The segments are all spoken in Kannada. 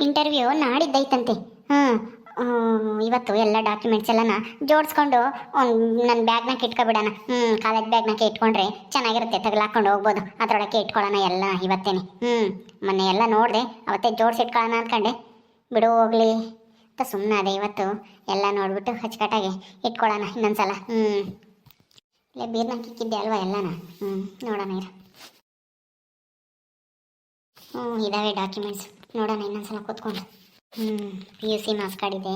ಇಂಟರ್ವ್ಯೂ ನಾಡಿದ್ದೈತಂತೆ. ಹ್ಞೂ ಇವತ್ತು ಎಲ್ಲ ಡಾಕ್ಯುಮೆಂಟ್ಸ್ ಎಲ್ಲನ ಜೋಡಿಸ್ಕೊಂಡು ನನ್ನ ಬ್ಯಾಗ್ನಾಗ ಇಟ್ಕೊಬಿಡೋಣ. ಹ್ಞೂ ಕಾಲೇಜ್ ಬ್ಯಾಗ್ನಾಗೆ ಇಟ್ಕೊಂಡ್ರೆ ಚೆನ್ನಾಗಿರುತ್ತೆ ತಗಲಾಕೊಂಡು ಹೋಗ್ಬೋದು. ಅದರೊಳಗೆ ಇಟ್ಕೊಳ್ಳೋಣ ಎಲ್ಲ ಇವತ್ತೇನೆ. ಹ್ಞೂ ಮೊನ್ನೆ ಎಲ್ಲ ನೋಡಿದೆ, ಅವತ್ತೇ ಜೋಡಿಸಿಟ್ಕೊಳ್ಳೋಣ ಅಂದ್ಕೊಂಡೆ ಬಿಡು ಹೋಗಲಿ. ಅಂತ ಸುಮ್ಮನೆ ಅದೇ ಇವತ್ತು ಎಲ್ಲ ನೋಡಿಬಿಟ್ಟು ಅಚ್ಚುಕಟ್ಟಾಗಿ ಇಟ್ಕೊಳ್ಳೋಣ ಇನ್ನೊಂದ್ಸಲ. ಹ್ಞೂ ಇಲ್ಲೇ ಬೀರ್ನಾಗ ಕಿಕ್ಕಿದ್ದೆ ಅಲ್ವಾ ಎಲ್ಲನ? ಹ್ಞೂ ನೋಡೋಣ ಇರು. ಹ್ಞೂ ಇದಾವೆ ಡಾಕ್ಯುಮೆಂಟ್ಸ್ ನೋಡೋಣ, ಇನ್ನೊಂದ್ಸಲ ಕೂತ್ಕೊಂಡು. ಹ್ಞೂ P U C marks card ಇದೆ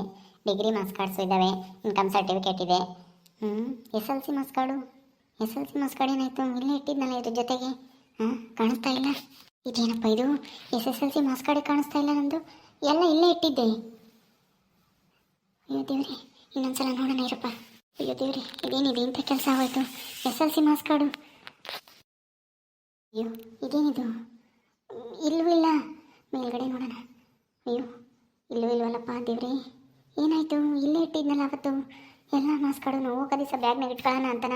ಡಿಗ್ರಿ ಮಾರ್ಕ್ಸ್ ಕಾರ್ಡ್ಸು ಇದ್ದಾವೆ ಇನ್ಕಮ್ ಸರ್ಟಿಫಿಕೇಟ್ ಇದೆ. ಹ್ಞೂ S L C marks card S L C marks card ಏನಾಯಿತು? ಇಲ್ಲೇ ಇಟ್ಟಿದ್ನಲ್ಲ ಇದ್ರ ಜೊತೆಗೆ. ಹಾಂ, ಕಾಣಿಸ್ತಾ ಇಲ್ಲ. ಇದೇನಪ್ಪ ಇದು? S S L C marks card ಕಾಣಿಸ್ತಾ ಇಲ್ಲ ನಂದು. ಎಲ್ಲ ಇಲ್ಲೇ ಇಟ್ಟಿದ್ದೆ. ಅಯ್ಯೋ ದೇವ್ರಿ, ಇನ್ನೊಂದ್ಸಲ ನೋಡೋಣ ಇರಪ್ಪ ಅಯ್ಯೋ ದೇವ್ರಿ ಇದೇನಿದೆ ಇಂಥ ಕೆಲಸ ಆಗೋಯ್ತು S L C marks card ಅಯ್ಯೋ ಇದೇನಿದು ಇಲ್ಲವೂ ಇಲ್ಲ ಮೇಲ್ಗಡೆ ನೋಡೋಣ ಅಯ್ಯೋ ಇಲ್ಲೂ ಇಲ್ವಲ್ಲಪ್ಪ ದೇವ್ರಿ ಏನಾಯಿತು ಇಲ್ಲೇ ಇಟ್ಟಿದ್ನಲ್ಲ ಅವತ್ತು ಎಲ್ಲ ಮಾಸ್ ಕಡು ಹೋಗೋ ದಿವಸ ಬ್ಯಾಗ್ನಾಗ ಇಟ್ಕೊಳ್ಳೋಣ ಅಂತನ.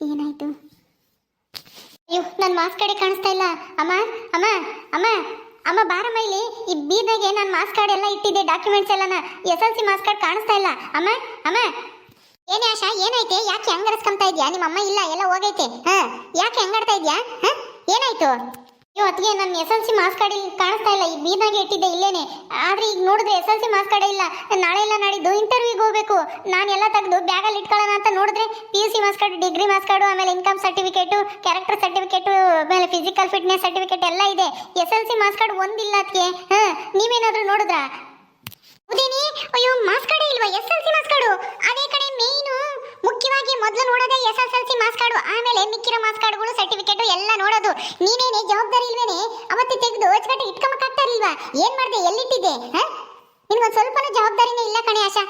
ಏನಾಯಿತು? ಅಯ್ಯೋ ನನ್ನ ಮಾಸ್ ಕಡೆ ಕಾಣಿಸ್ತಾ ಇಲ್ಲ. ಅಮ್ಮ ಅಮ್ಮ ಅಮ್ಮ ಅಮ್ಮ ಬಾರಮ್ಮ ಇಲ್ಲಿ. ಈ ಬೀದಾಗೆ ನಾನು ಮಾಸ್ ಕಾರ್ಡ್ ಎಲ್ಲ ಇಟ್ಟಿದ್ದೆ ಡಾಕ್ಯುಮೆಂಟ್ಸ್ ಎಲ್ಲನ. S L C marks card ಕಾಣಿಸ್ತಾ ಇಲ್ಲ. ಅಮ್ಮ ಅಮ್ಮ. ಏನೇ ಆಶಾ ಏನೈತೆ ಯಾಕೆ ಹಂಗರಸ್ಕೊಂತ ಇದ್ಯಾ? ನಿಮ್ಮ ಅಮ್ಮ ಇಲ್ಲ, ಎಲ್ಲ ಹೋಗೈತೆ. ಹಾ, ಯಾಕೆ ಹೆಂಗಾಡ್ತಾ ಇದ್ಯಾ? ಹಾ, ಏನಾಯ್ತು? ಅಯ್ಯೋ ಅದಕ್ಕೆ ನನ್ನ S L C marks card ಇಲ್ಲಿ ಕಾಣಿಸ್ತಾ ಇಲ್ಲ. ಈ ಬೀದಾಗೆ ಇಟ್ಟಿದ್ದೆ ಇಲ್ಲೇನೆ. ಆದ್ರೆ ಈಗ ನೋಡಿದ್ರೆ S L C marks card ಇಲ್ಲ. ನಾಳೆ ಇಲ್ಲ, ನಾಡಿದ್ದು ಇಂಟರ್ವ್ಯೂಗೆ ಹೋಗ್ಬೇಕು. ನಾನು ಎಲ್ಲ ತೆಗೆದು ಬ್ಯಾಗಲ್ಲಿ ಇಟ್ಕೊಳ್ಳೋಣ ಅಂತ ನೋಡಿದ್ರೆ P U C marks card degree marks card ಆಮೇಲೆ ಇನ್ಕಮ್ ಸರ್ಟಿಫಿಕೇಟು ಕ್ಯಾರೆಕ್ಟರ್ ಸರ್ಟಿಫಿಕೇಟು ಆಮೇಲೆ ಫಿಸಿಕಲ್ ಫಿಟ್ನೆಸ್ ಸರ್ಟಿಫಿಕೇಟ್ ಎಲ್ಲ ಇದೆ. S L C marks card ಒಂದಿಲ್ಲ ಅದಕ್ಕೆ ಹಾ, ನೀವೇನಾದ್ರೂ ನೋಡಿದ್ರಾ? ಹೌದೇನಿ ಅಯ್ಯೋ ಮಾಸ್ ಕಾರ್ಡ್ ಇಲ್ವಾ? S L C marks card ಅದೇ ಕಡೆ ಮೇಯ್ನು ಮುಖ್ಯವಾಗಿ ಮೊದಲು ನೋಡೋದೇ S S L C marks card ಆಮೇಲೆ ಮಿಕ್ಕಿರೋ ಮಾಸ್ ಕಾರ್ಡ್ಗಳು ಸರ್ಟಿಫಿಕೇಟು ಎಲ್ಲ ನೋಡೋದು. ನೀನೇನೆ ಜವಾಬ್ದಾರಿ ಇಲ್ವೇನೆ? ಅವತ್ತೆ ತೆಗೆದು ಅಚ್ಚುಕಟ್ಟು ಇಟ್ಕೊಂಬಕ್ಕಾಗ್ತಾ ಇಲ್ವಾ ಏನ್ ಮಾಡ್ದೆ? ಎಲ್ಲಿಟ್ಟಿದ್ದೆ? ನಿನ್ಗೊಂದು ಸ್ವಲ್ಪನೂ ಜವಾಬ್ದಾರಿನೇ ಇಲ್ಲ ಕಣೆ ಆಶಾ.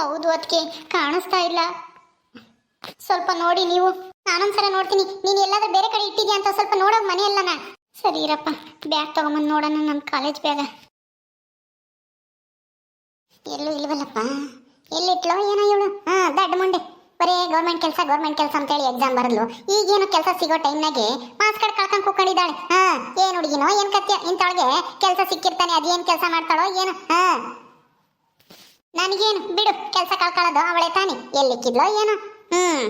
ಹೌದು ಅದಕ್ಕೆ ಕಾಣಿಸ್ತಾ ಇಲ್ಲ. ಸ್ವಲ್ಪ ನೋಡಿ ನೀವು. ನಾನೊಂದ್ಸಲ ನೋಡ್ತೀನಿ. ನೀನು ಎಲ್ಲಾದ್ರೂ ಬೇರೆ ಕಡೆ ಇಟ್ಟಿದ್ಯಾ ಅಂತ ಸ್ವಲ್ಪ ನೋಡೋ ಮನೆ ಎಲ್ಲನ ಸರಿ ಇರಪ್ಪ, ಬ್ಯಾಗ್ ತಗೊಂಬಂದು ನೋಡೋಣ ನಮ್ಮ ಕಾಲೇಜ್ ಬ್ಯಾಗ. ಎಲ್ಲೂ ಇಲ್ವಲ್ಲಪ್ಪ? ಎಲ್ಲಿಟ್ಲೋ ಏನೋ ಇವಳು? ಹಾ, ದಡ್ಡ ಮುಂಡೆ. ಬರೇ ಗೌರ್ಮೆಂಟ್ ಕೆಲಸ ಗೌರ್ಮೆಂಟ್ ಕೆಲಸ ಅಂತೇಳಿ ಎಕ್ಸಾಮ್ ಬರಲು ಈಗೇನು ಕೆಲಸ ಸಿಗೋ ಟೈಮ್ನಾಗೆ ಮಾರ್ಕ್ಸ್ ಕಾರ್ಡ್ ಕಳ್ಕೊಂಡು ಕೂಕೊಂಡಿದ್ದಾಳೆ ಹಾ, ಏನ್ ಹುಡುಗಿನೋ, ಏನ್ ಕತ್ಯ? ಇಂಥೊಳಗೆ ಕೆಲಸ ಸಿಕ್ಕಿರ್ತಾನೆ ಅದೇನ್ ಕೆಲಸ ಮಾಡ್ತಾಳೋ, ಏನು? ಹಾ. ನನಗೇನು? ಬಿಡು, ಕೆಲಸ ಕಳ್ಕೊಳ್ಳೋದು ಅವಳೆ ತಾನೆ. ಎಲ್ಲಿಕ್ಕಿದ್ಲೋ ಏನೋ? ಹ್ಮ್.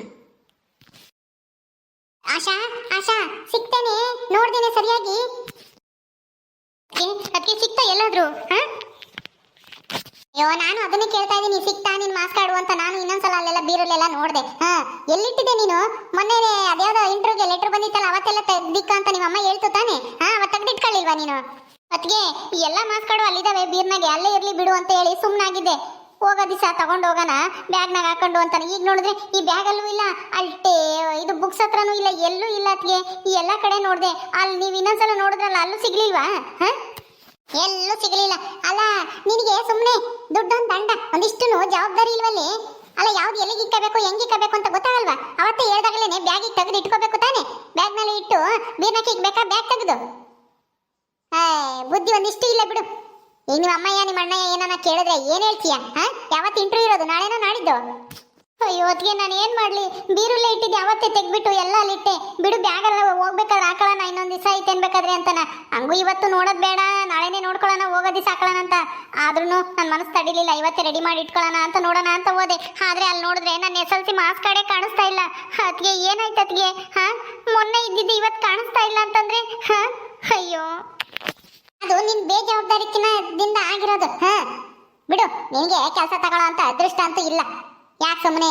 ಆಶಾ ಆಶಾ ಸಿಗ್ತೇನೆ ನೋಡ್ದೇನೆ ಸರಿಯಾಗಿ. ಅದಕ್ಕೆ ಸಿಗ್ತಾ ಎಲ್ಲಾದ್ರು? ಹಾ? ಅಯ್ಯೋ, ನಾನು ಅದನ್ನೇ ಕೇಳ್ತಾ ಇದ್ದೀನಿ ಸಿಗ್ತಾ ನಿನ್ ಮಾಸ್ಕ್ ಆಡು ಅಂತ ನಾನು ಇನ್ನೊಂದ್ಸಲ ಅಲ್ಲೆಲ್ಲ ಬೀರಲ್ಲೆಲ್ಲ ನೋಡ್ದೆ. ಹಾ ಎಲ್ಲಿಟ್ಟಿದೆ ನೀನು? ಮೊನ್ನೆ ಅದ್ಯಾವ್ದೋ ಇಂಟರ್ವ್ಯೂಗೆ ಲೆಟರ್ ಬಂದಿತ್ತಲ್ಲ, ಅವತ್ತೆಲ್ಲ ತೆಗ್ದಿಕ್ಕ ಅಂತ ನಿಮ್ಮ ಅಮ್ಮ ಹೇಳ್ತು ತಾನೆ. ಹಾ, ಅವತ್ ತೆಗ್ದಿಟ್ಕೊಳ್ಳಿಲ್ವಾ ನೀನು? ಅದ್ಗೆ ಎಲ್ಲ ಮಾಸ್ ಕಾರ್ಡು ಅಲ್ಲಿದಾವೆ ಬೀರ್ನಾಗೆ. ಅಲ್ಲೇ ಇರ್ಲಿ ಬಿಡು ಅಂತ ಹೇಳಿ ಸುಮ್ಮನಾಗಿದ್ದೆ ಹೋಗೋ ದಿವಸ ತಗೊಂಡು ಹೋಗೋಣ ಬ್ಯಾಗ್ನಾಗ ಹಾಕೊಂಡು ಅಂತಾನೆ. ಈಗ ನೋಡಿದ್ರೆ ಈ ಬ್ಯಾಗಲ್ಲೂ ಇಲ್ಲ, ಅಲ್ಟೇ ಇದು ಬುಕ್ಸ್ ಹತ್ರನೂ ಇಲ್ಲ, ಎಲ್ಲೂ ಇಲ್ಲ ಅದ್ಗೆ ಈ ಎಲ್ಲ ಕಡೆ ನೋಡಿದೆ. ಅಲ್ಲಿ ನೀವು ಇನ್ನೊಂದ್ಸಲ ನೋಡಿದ್ರಲ್ಲ, ಅಲ್ಲೂ ಸಿಗ್ಲಿಲ್ವಾ? ಹಾ? ಎಲ್ಲೂ ಸಿಗಲಿಲ್ಲ. ಅಲ್ಲ, ನಿನಗೆ ಸುಮ್ಮನೆ ದುಡ್ಡೊಂದು ದಂಡ, ಒಂದಿಷ್ಟು ಜವಾಬ್ದಾರಿ ಇಲ್ವಲ್ಲಿ? ಅಲ್ಲ, ಯಾವ್ದು ಎಲ್ಲಿಗೆ ಇಕ್ಕಬೇಕು, ಹೆಂಗೆ ಇಕ್ಕಬೇಕು ಅಂತ ಗೊತ್ತಾಗಲ್ವಾ? ಅವತ್ತೇ ಹೇಳ್ದಾಗಲೇ ಬ್ಯಾಗಿಗೆ ತೆಗೆದು ಇಟ್ಕೋಬೇಕು ತಾನೆ. ಬ್ಯಾಗ್ನಲ್ಲಿ ಇಟ್ಟು ಬೀರ್ನಕ್ಕೆ ಬೇಕಾ ಬ್ಯಾಗ್ ತೆಗೆದು? ಬುದ್ಧಿ ಒಂದಿಷ್ಟು ಇಲ್ಲ ಬಿಡು. ಈಗ ನಿಮ್ಮ ಅಮ್ಮಯ್ಯ ನಿಮ್ಮ ಅಣ್ಣಯ್ಯ ಏನನ್ನ ಕೇಳಿದ್ರೆ ಏನು ಹೇಳ್ತೀಯ? ಹಾ? ಯಾವತ್ತು ಇಂಟರ್ವ್ಯೂ ಇರೋದು, ನಾಳೆನೋ ನಾಡಿದ್ದು? ಅದಕ್ಕೆ ನಾನು ಏನ್ ಮಾಡ್ಲಿ? ಬೀರುಲ್ಲೇ ಇಟ್ಟಿದ್ದೆ, ಅವತ್ತೇ ತೆಗ್ಬಿಟ್ಟು ಎಲ್ಲ ಅಲ್ಲಿಟ್ಟೆ ಬಿಡು ಬ್ಯಾಗ್ ಎಲ್ಲ ಹೋಗ್ಬೇಕಾದ್ರೆ ಹಾಕೊಳ್ಳೋಣ, ಇನ್ನೊಂದ್ ದಿವಸ ಐತೆ ಅನ್ಬೇಕಾದ್ರೆ ಅಂತಾನ. ಹಂಗೂ ಇವತ್ತು ನೋಡೋದ್ ಬೇಡ, ನಾಳೆನೇ ನೋಡ್ಕೊಳ್ಳೋಣ ಹೋಗೋ ದಿವಸ ಹಾಕೊಳ್ಳೋಣ ಅಂತ. ಆದ್ರೂ ನನ್ನ ಮನಸ್ಸು ತಡಿಲಿಲ್ಲ, ಇವತ್ತೇ ರೆಡಿ ಮಾಡಿ ಇಟ್ಕೊಳ್ಳೋಣ ಅಂತ ನೋಡೋಣ ಅಂತ ಹೋದೆ. ಆದ್ರೆ ಅಲ್ಲಿ ನೋಡಿದ್ರೆ ನನ್ನ ಎಸ್ ಎಲ್ ಸಿ ಮಾಸ್ ಕಡೆ ಕಾಣಿಸ್ತಾ ಇಲ್ಲ. ಅದಕ್ಕೆ ಏನಾಯ್ತು ಅದಕ್ಕೆ ಹಾ? ಮೊನ್ನೆ ಇದ್ದಿದ್ದು ಇವತ್ತು ಕಾಣಿಸ್ತಾ ಇಲ್ಲ ಅಂತಂದ್ರೆ? ಹಾ? ಅಯ್ಯೋ. ಅದು ನಿನ್ ಬೇಜವಾಬ್ದಾರಿಕಿನದಿಂದ ಆಗಿರೋದು. ಹಾ? ಬಿಡು, ನಿನಗೆ ಕೆಲಸ ತಗೊಳ್ಳೋ ಅಂತ ಅದೃಷ್ಟ ಅಂತೂ ಇಲ್ಲ. ಯಾಕೆ ಸುಮ್ಮನೆ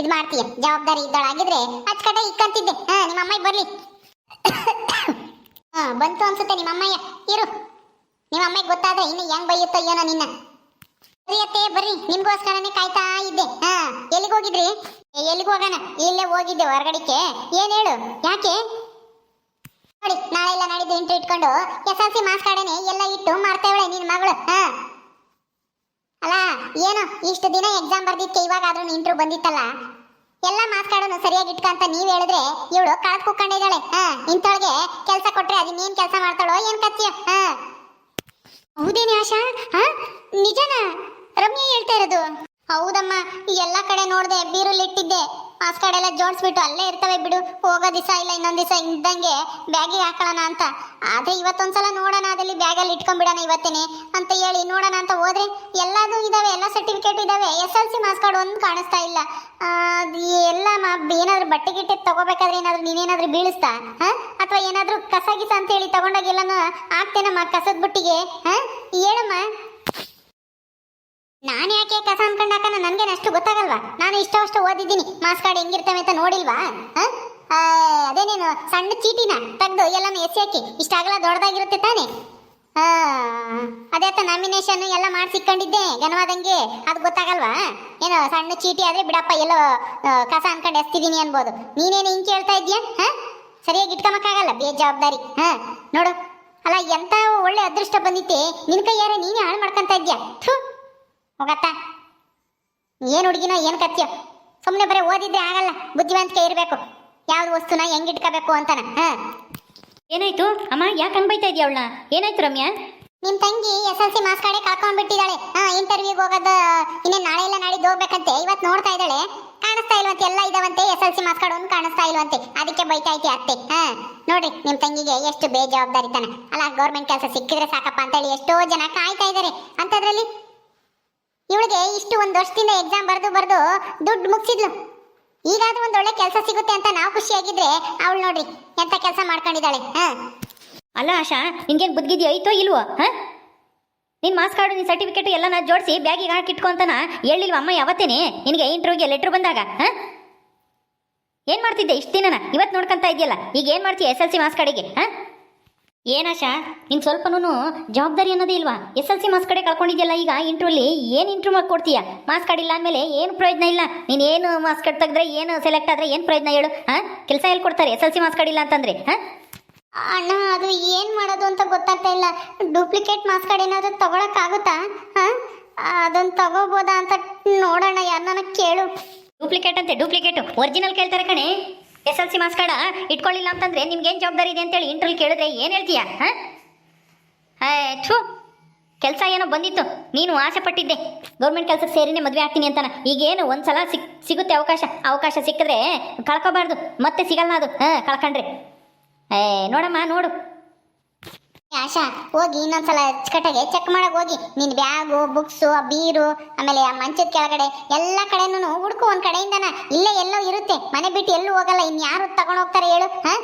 ಇದು ಮಾಡ್ತೀಯ? ಜವಾಬ್ದಾರಿ ಇದ್ದಳಾಗಿದ್ರೆ ಅಚ್ಚಕಟ್ಟ ಇಕ್ಕಂತಿದ್ದೆ. ಹಾ ನಿಮ್ಮ ಅಮ್ಮ ಬರ್ಲಿ. ಹಾ, ಬಂತು ಅನ್ಸುತ್ತೆ ನಿಮ್ಮ ಅಮ್ಮಯ್ಯ ಇರು. ನಿಮ್ಮ ಅಮ್ಮಗೆ ಗೊತ್ತಾದ್ರೆ ಇನ್ನು ಹೆಂಗ್ ಬೈಯುತ್ತೋ ಏನೋ ನಿನ್ನ. ಸರಿಯತ್ತೆ ಬರ್ರಿ. ನಿಮ್ಗೋಸ್ಕರನೇ ಕಾಯ್ತಾ ಇದ್ದೆ. ಹಾ, ಎಲ್ಲಿಗೆ ಹೋಗಿದ್ರಿ? ಎಲ್ಲಿಗೆ ಹೋಗೋಣ? ಇಲ್ಲೇ ಹೋಗಿದ್ದೆ ಹೊರಗಡಿಕೆ ಏನ್ ಹೇಳು? ಯಾಕೆ? ನೋಡಿ ನಾಳೆ ಎಲ್ಲ ನಾಡಿದ್ದು ಇಂಟ್ರಿ ಇಟ್ಕೊಂಡು ಎಸ್ ಎಲ್ ಸಿ ಮಾಸ್ ಎಲ್ಲ ಇಟ್ಟು ಮಾಡ್ತೇವಳೆ ನಿನ್ ಮಗಳು. ಹಾ. ಅಲ್ಲ, ಏನು? ಇಷ್ಟು ದಿನ ಎಕ್ಸಾಮ್ ಬರ್ದಿಕ್ಕೆ ಇವಾಗಾದ್ರೂ ಇಂಟ್ರೂ ಬಂದಿತ್ತಲ್ಲ? ಎಲ್ಲ ಮಾತಾಡೋನು ಸರಿಯಾಗಿ ಇಟ್ಕಂತ ನೀವ್ ಹೇಳಿದ್ರೆ ಇವಳು ಕಾಡ್ ಕುಕ್ಕೊಂಡಿದ್ದಾಳೆ ಹಾ ಇಂಥೊಳಗೆ ಕೆಲಸ ಕೊಟ್ರೆ ಅದನ್ನೇನ್ ಕೆಲಸ ಮಾಡ್ತಾಳೋ ಏನ್ ಕತ್ತಿಯ ಹಾ. ಹೌದೇನೆ ಆಶಾ? ಹಾ? ನಿಜನಾ? ರಮ್ಯ ಹೇಳ್ತಾ ಇರೋದು. ಹೌದಮ್ಮ ಎಲ್ಲ ಕಡೆ ನೋಡಿದೆ ಬೀರುಲ್ ಇಟ್ಟಿದ್ದೆ. ಮಾಸ್ ಕಾರ್ಡ್ ಎಲ್ಲ ಜೋಡಿಸ್ಬಿಟ್ಟು ಅಲ್ಲೇ ಇರ್ತವೆ ಬಿಡು, ಹೋಗೋ ದಿವಸ ಇಲ್ಲ, ಇನ್ನೊಂದ್ ದಿವಸ ಇದ್ದಂಗೆ ಬ್ಯಾಗಿಗೆ ಹಾಕೊಳ್ಳೋಣ ಅಂತ. ಆದ್ರೆ ಇವತ್ತೊಂದ್ಸಲ ನೋಡೋಣ ಅದಲ್ಲಿ ಬ್ಯಾಗಲ್ಲಿ ಇಟ್ಕೊಂಡ್ಬಿಡೋಣ ಇವತ್ತೇನೆ ಅಂತ ಹೇಳಿ ನೋಡೋಣ ಅಂತ ಹೋದ್ರೆ ಎಲ್ಲದೂ ಇದಾವೆ, ಎಲ್ಲ ಸರ್ಟಿಫಿಕೇಟ್ ಇದಾವೆ. S L C marks card ಒಂದು ಕಾಣಿಸ್ತಾ ಇಲ್ಲ. ಎಲ್ಲ ಏನಾದ್ರೂ ಬಟ್ಟೆ ಗಿಟ್ಟೆ ತಗೋಬೇಕಾದ್ರೆ ಏನಾದ್ರು ನೀನೇನಾದ್ರೂ ಬೀಳಿಸ್ತಾ? ಅಥವಾ ಏನಾದ್ರೂ ಕಸ ಗಿಸ ಅಂತ ಹೇಳಿ ತಗೊಂಡಾಗ ಎಲ್ಲಾನು ಆಗ್ತೇನಮ್ಮ ಕಸದ ಬುಟ್ಟಿಗೆ? ಹಾ? ಹೇಳಮ್ಮ. ನಾನು ಯಾಕೆ ಕಸ ಅನ್ಕೊಂಡಾಕ ನನಗೆ ಅಷ್ಟು ಗೊತ್ತಾಗಲ್ವಾ? ನಾನು ಇಷ್ಟ ಅಷ್ಟು ಓದಿದ್ದೀನಿ. ಮಾಸ್ ಕಾರ್ಡ್ ಹೆಂಗಿರ್ತವೆ ಅಂತ ನೋಡಿಲ್ವಾ? ಹ? ಆ, ಅದೇ ನೀನು ಸಣ್ಣ ಚೀಟಿನ ತೆಗ್ದು ಎಲ್ಲಾನು ಎಸಿ ಹಾಕಿ. ಇಷ್ಟಾಗಲ್ಲ ದೊಡ್ಡದಾಗಿರುತ್ತೆ ತಾನೆ? ಅದೇ ನಾಮಿನೇಷನ್ ಎಲ್ಲ ಮಾಡ್ಸಿಕೊಂಡಿದ್ದೆ ಘನವಾದಂಗೆ. ಅದು ಗೊತ್ತಾಗಲ್ವಾ? ಏನೋ ಸಣ್ಣ ಚೀಟಿ ಆದ್ರೆ ಬಿಡಪ್ಪ ಎಲ್ಲೋ ಕಸ ಅನ್ಕೊಂಡು ಎಸ್ತಿದ್ದೀನಿ ಅನ್ಬೋದು. ನೀನೇನು ಹಿಂಗೆ ಕೇಳ್ತಾ ಇದೀಯಾ? ಹಾಂ? ಸರಿಯಾಗಿ ಇಟ್ಕೊಂಬಕ್ಕಾಗಲ್ಲ ಬೇಜವಾಬ್ದಾರಿ. ಹಾಂ ನೋಡು. ಅಲ್ಲ ಎಂತ ಒಳ್ಳೆ ಅದೃಷ್ಟ ಬಂದಿತ್ತೆ. ನಿನ್ ಕೈಯಾರೆ ನೀನೇ ಹಾಳು ಮಾಡ್ಕೊಂತ ಇದ್ಯಾ? ಥು. ಹೋಗತ್ತ? ಏನು ಹುಡುಗಿನೋ ಏನು ಕತ್ಯೋ ಸುಮ್ಮನೆ ಬರೀ ಓದಿದ್ರೆ ಆಗಲ್ಲ ಬುದ್ಧಿವಂತಿಕೆ ಇರಬೇಕು. ಯಾವ್ದು ವಸ್ತುನ ಹೆಂಗ್ ಇಟ್ಕೋಬೇಕು ಅಂತಾನ ಹಾ? ಏನಾಯ್ತು? ಅಮ್ಮ ಯಾಕೆ ಹಂಗ್ ಬೈತಾ ಇದೀಯ ಅವಳನ್ನ? ಏನಾಯ್ತು ರಮ್ಯಾ? ನಿಮ್ ತಂಗಿ ಎಸ್ ಎಲ್ ಸಿ ಮಾಸ್ ಕಾರ್ಡೆ ಕಳ್ಕೊಂಡ್ಬಿಟ್ಟಿದ್ದಾಳೆ. ಹಾ ಇಂಟರ್ವ್ಯೂಗೆ ಹೋಗೋದು ಇನ್ನೇನು ನಾಳೆ ಇಲ್ಲ ನಾಡಿದ್ದು ಹೋಗ್ಬೇಕಂತೆ. ಇವತ್ತು ನೋಡ್ತಾ ಇದ್ದಾಳೆ. ಕಾಣಿಸ್ತಾ ಇಲ್ವಂತೆ ಎಲ್ಲ ಇದಾವಂತೆ S L C marks card ಒಂದು ಕಾಣಿಸ್ತಾ ಇಲ್ವಂತೆ. ಅದಕ್ಕೆ ಬೈತಾ ಐತಿ ಅತ್ತೆ ಹಾ? ನೋಡ್ರಿ ನಿಮ್ ತಂಗಿಗೆ ಎಷ್ಟು ಬೇಜವಾಬ್ದಾರಿತನ. ಅಲ್ಲ ಗೌರ್ಮೆಂಟ್ ಕೆಲಸ ಸಿಕ್ಕಿದ್ರೆ ಸಾಕಪ್ಪ ಅಂತ ಹೇಳಿ ಎಷ್ಟೋ ಜನ ಕಾಯ್ತಾ ಇದ್ದಾರೆ ಅಂತದ್ರಲ್ಲಿ ಇವಳಿಗೆ ಇಷ್ಟು ಒಂದು ವರ್ಷದಿಂದ ಎಕ್ಸಾಮ್ ಬರೆದು ಬರೆದು ದುಡ್ಡು ಮುಗಿಸಿದ್ಲು. ಈಗಾದ್ರೂ ಒಂದು ಒಳ್ಳೆ ಕೆಲಸ ಸಿಗುತ್ತೆ ಅಂತ ನಾವು ಖುಷಿಯಾಗಿದ್ರೆ ಅವಳು ನೋಡ್ರಿ ಎಂತ ಕೆಲಸ ಮಾಡ್ಕೊಂಡಿದ್ದಾಳೆ, ಹಾ? ಅಲ್ಲ ಆಶಾ, ನಿನ್ಗೇನು ಬುದ್ಧಿಗಿದ್ಯೋ ಐತೋ ಇಲ್ವೋ, ಹಾ? ನಿನ್ ಮಾಸ್ ಕಾರ್ಡು, ನಿನ್ ಸರ್ಟಿಫಿಕೇಟ್ ಎಲ್ಲ ನಾ ಜೋಡಿಸಿ ಬ್ಯಾಗಿಗೆ ಹಾಕಿ ಇಟ್ಕೊಂತಾನ ಹೇಳಿಲ್ವ ಅಮ್ಮ ಯಾವತ್ತೇನೆ? ನಿನಗೆ ಇಂಟರ್ವ್ಯೂಗೆ ಲೆಟ್ರ್ ಬಂದಾಗ, ಹಾ? ಏನು ಮಾಡ್ತಿದ್ದೆ ಇಷ್ಟು ದಿನನ? ಇವತ್ತು ನೋಡ್ಕೊಂತ ಇದೆಯಲ್ಲ, ಈಗ ಏನು ಮಾಡ್ತೀಯ ಎಸ್ ಎಲ್ ಸಿ ಮಾಸ್ ಕಾರ್ಡಿಗೆ, ಹಾ? ಏನಾಶಾ ನಿನ್ ಸ್ವಲ್ಪನೂ ಜವಾಬ್ದಾರಿ ಅನ್ನೋದೇ ಇಲ್ವಾ? ಎಸ್ ಎಲ್ ಸಿ ಮಾಸ್ ಕಡೆ ಕಳ್ಕೊಂಡಿದ್ಯಲ್ಲ ಈಗ ಇಂಟ್ರ್ಯೂಲಿ ಏನು ಇಂಟ್ರೂ ಮಾಡಿ ಕೊಡ್ತೀಯ? ಮಾಸ್ ಕಾರ್ಡ್ ಇಲ್ಲ ಅಂದಮೇಲೆ ಏನು ಪ್ರಯೋಜನ ಇಲ್ಲ? ನೀನು ಏನು ಮಾಸ್ ಕಾರ್ಡ್ ತೆಗೆದ್ರೆ ಏನು ಸೆಲೆಕ್ಟ್ ಆದ್ರೆ ಏನು ಪ್ರಯೋಜನ ಹೇಳು ಹಾಂ? ಕೆಲಸ ಎಲ್ಲಿ ಕೊಡ್ತಾರೆ S L C marks card ಇಲ್ಲ ಅಂತಂದ್ರೆ ಹಾ? ಅಣ್ಣ ಅದು ಏನ್ ಮಾಡೋದು ಅಂತ ಗೊತ್ತಾಗ್ತಾ ಇಲ್ಲ. ಡೂಪ್ಲಿಕೇಟ್ ಮಾಸ್ ಕಾರ್ಡ್ ಏನಾದ್ರು ತಗೊಳಕ್ಕಾಗುತ್ತಾ ಹಾಂ? ಅದನ್ನ ತಗೋಬೋದಾ ಅಂತ ನೋಡೋಣ ಯಾರನ್ನ ಕೇಳು. ಡೂಪ್ಲಿಕೇಟ್ ಅಂತೆ ಡೂಪ್ಲಿಕೇಟ್. ಒರಿಜಿನಲ್ ಕೇಳ್ತಾರೆ ಕಣೆ. S L C marks card ಇಟ್ಕೊಳ್ಳಿಲ್ಲ ಅಂತಂದ್ರೆ ನಿಮ್ಗೆ ಏನು ಜವಾಬ್ದಾರಿ ಇದೆ ಅಂತೇಳಿ ಇಂಟರ್ವ್ಯೂ ಕೇಳಿದ್ರೆ ಏನು ಹೇಳ್ತೀಯ, ಹಾಂ? ಕೆಲಸ ಏನೋ ಬಂದಿತ್ತು. ನೀನು ಆಸೆ ಪಟ್ಟಿದ್ದೆ ಗೌರ್ಮೆಂಟ್ ಕೆಲಸಕ್ಕೆ ಸೇರಿನೇ ಮದುವೆ ಆಗ್ತೀನಿ ಅಂತಾನ. ಈಗೇನು ಒಂದ್ಸಲ ಸಿಕ್, ಸಿಗುತ್ತೆ ಅವಕಾಶ. ಅವಕಾಶ ಸಿಕ್ಕಿದ್ರೆ ಕಳ್ಕೊಬಾರ್ದು. ಮತ್ತೆ ಸಿಗಲ್ಲ ಅದು, ಹಾಂ, ಕಳ್ಕೊಂಡ್ರೆ. ಏ, ನೋಡಮ್ಮ, ನೋಡು. ಆಶಾ, ಹೋಗಿ ಇನ್ನೊಂದ್ಸಲ ಅಚ್ಚುಕಟ್ಟಾಗೆ ಚೆಕ್ ಮಾಡಕ್ ಹೋಗಿ. ನಿನ್ ಬ್ಯಾಗು ಬುಕ್ಸು ಆ ಬೀರು ಆಮೇಲೆ ಆ ಮಂಚದ ಕೆಳಗಡೆ ಎಲ್ಲ ಕಡೆನೂ ಹುಡುಕು ಒಂದ್ ಕಡೆಯಿಂದನ. ಇಲ್ಲೇ ಎಲ್ಲೋ ಇರುತ್ತೆ. ಮನೆ ಬಿಟ್ಟು ಎಲ್ಲೂ ಹೋಗಲ್ಲ. ಇನ್ ಯಾರು ತಗೊಂಡ್ ಹೋಗ್ತಾರೆ ಹೇಳು, ಹಾ?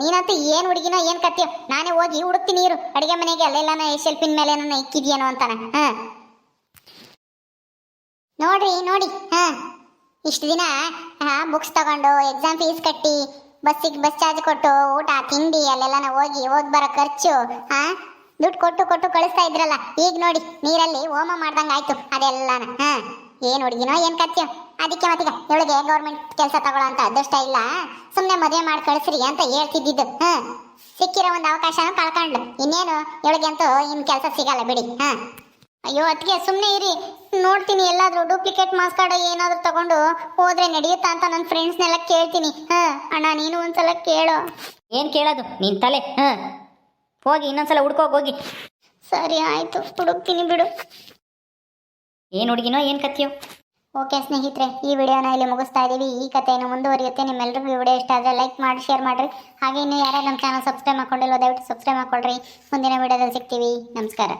ನೀನಂತೂ ಏನ್ ಹುಡುಗಿನೋ ಏನ್ ಕತ್ತೀಯೋ? ನಾನೇ ಹೋಗಿ ಹುಡುಕ್ತೀನಿ ಇರು ಅಡಿಗೆ ಮನೆಗೆ ಅಲ್ಲೆಲ್ಲಾನ ಶೆಲ್ಫಿನ ಮೇಲೆ ನನ್ನ ಇಕ್ಕಿದ್ಯೇನೋ ಅಂತಾನ, ಹಾ? ನೋಡ್ರಿ, ನೋಡಿ, ಹಾ? ಇಷ್ಟು ದಿನ ಬುಕ್ಸ್ ತಗೊಂಡು ಎಕ್ಸಾಮ್ ಫೀಸ್ ಕಟ್ಟಿ ಬಸ್ಸಿಗೆ ಬಸ್ ಚಾರ್ಜ್ ಕೊಟ್ಟು ಊಟ, ತಿಂಡಿ, ಅಲ್ಲೆಲ್ಲನ ಹೋಗಿ ಹೋಗಿ ಬರೋ ಖರ್ಚು ಹಾ ದುಡ್ಡು ಕೊಟ್ಟು ಕೊಟ್ಟು ಕಳಿಸ್ತಾ ಇದ್ರಲ್ಲ, ಈಗ ನೋಡಿ, ನೀರಲ್ಲಿ ಹೋಮ ಮಾಡ್ದಂಗೆ ಆಯ್ತು, ಅದೆಲ್ಲನ, ಹಾ? ಏನು ಹುಡುಗಿನೋ, ಏನು ಕತ್ಯೋ ಅದಕ್ಕೆ ಮತ್ತೀಗ, ಇವಳಿಗೆ ಗೌರ್ಮೆಂಟ್ ಕೆಲಸ ತಗೊಳ್ಳೋ ಅಂತ ಅದೃಷ್ಟ ಇಲ್ಲ ಸುಮ್ಮನೆ ಮದುವೆ ಮಾಡಿ ಕಳಿಸ್ರಿ ಅಂತ ಹೇಳ್ತಿದ್ದಿದ್ದು, ಹಾ? ಸಿಕ್ಕಿರೋ ಒಂದು ಅವಕಾಶನ ಕಳ್ಕೊಂಡು ಇನ್ನೇನು ಇವಳಿಗೆ ಅಂತೂ ಇನ್ ಕೆಲಸ ಸಿಗಲ್ಲ ಬಿಡಿ, ಹಾ? ಅಯ್ಯೋ ಅದಕ್ಕೆ ಸುಮ್ಮನೆ ಇರಿ. ನೋಡ್ತೀನಿ ಎಲ್ಲಾದರೂ ಡೂಪ್ಲಿಕೇಟ್ ಮಾಸ್ ಕಾರ್ಡ್ ಏನಾದರೂ ತಗೊಂಡು ಹೋದ್ರೆ ನಡೆಯುತ್ತಾ ಅಂತ ನನ್ನ ಫ್ರೆಂಡ್ಸ್ನೆಲ್ಲ ಕೇಳ್ತೀನಿ. ಹಾಂ ಅಣ್ಣ ನೀನು ಒಂದ್ಸಲ ಕೇಳು. ಏನು ಕೇಳೋದು? ನಿನ್ ತಲೆ. ಹಾಂ. ಹೋಗಿ ಇನ್ನೊಂದ್ಸಲ ಹುಡ್ಕೋಗಿ ಹೋಗಿ. ಸರಿ ಆಯ್ತು ಹುಡುಕ್ತೀನಿ ಬಿಡು. ಏನು ಹುಡುಗಿನೋ ಏನು ಕತ್ತಿಯೋ? ಓಕೆ ಸ್ನೇಹಿತರೆ ಈ ವಿಡಿಯೋನ ಇಲ್ಲಿ ಮುಗಿಸ್ತಾ ಇದ್ದೀವಿ ಈ ಕಥೆಯನ್ನು ಮುಂದುವರಿಯುತ್ತೆ ನಿಮ್ಮೆಲ್ಲರಿಗೂ ಈ ವಿಡಿಯೋ ಇಷ್ಟ ಆದರೆ ಲೈಕ್ ಮಾಡಿ ಶೇರ್ ಮಾಡಿರಿ. ಹಾಗೆ ಇನ್ನೂ ಯಾರೇ ನಮ್ಮ ಚಾನಲ್ ಸಬ್ಸ್ಕ್ರೈಬ್ ಮಾಡ್ಕೊಂಡಿಲ್ಲ ದಯವಿಟ್ಟು ಸಬ್ಸ್ಕ್ರೈಬ್ ಮಾಡ್ಕೊಳ್ರಿ. ಮುಂದಿನ ವಿಡಿಯೋದಲ್ಲಿ ಸಿಗ್ತೀವಿ. ನಮಸ್ಕಾರ.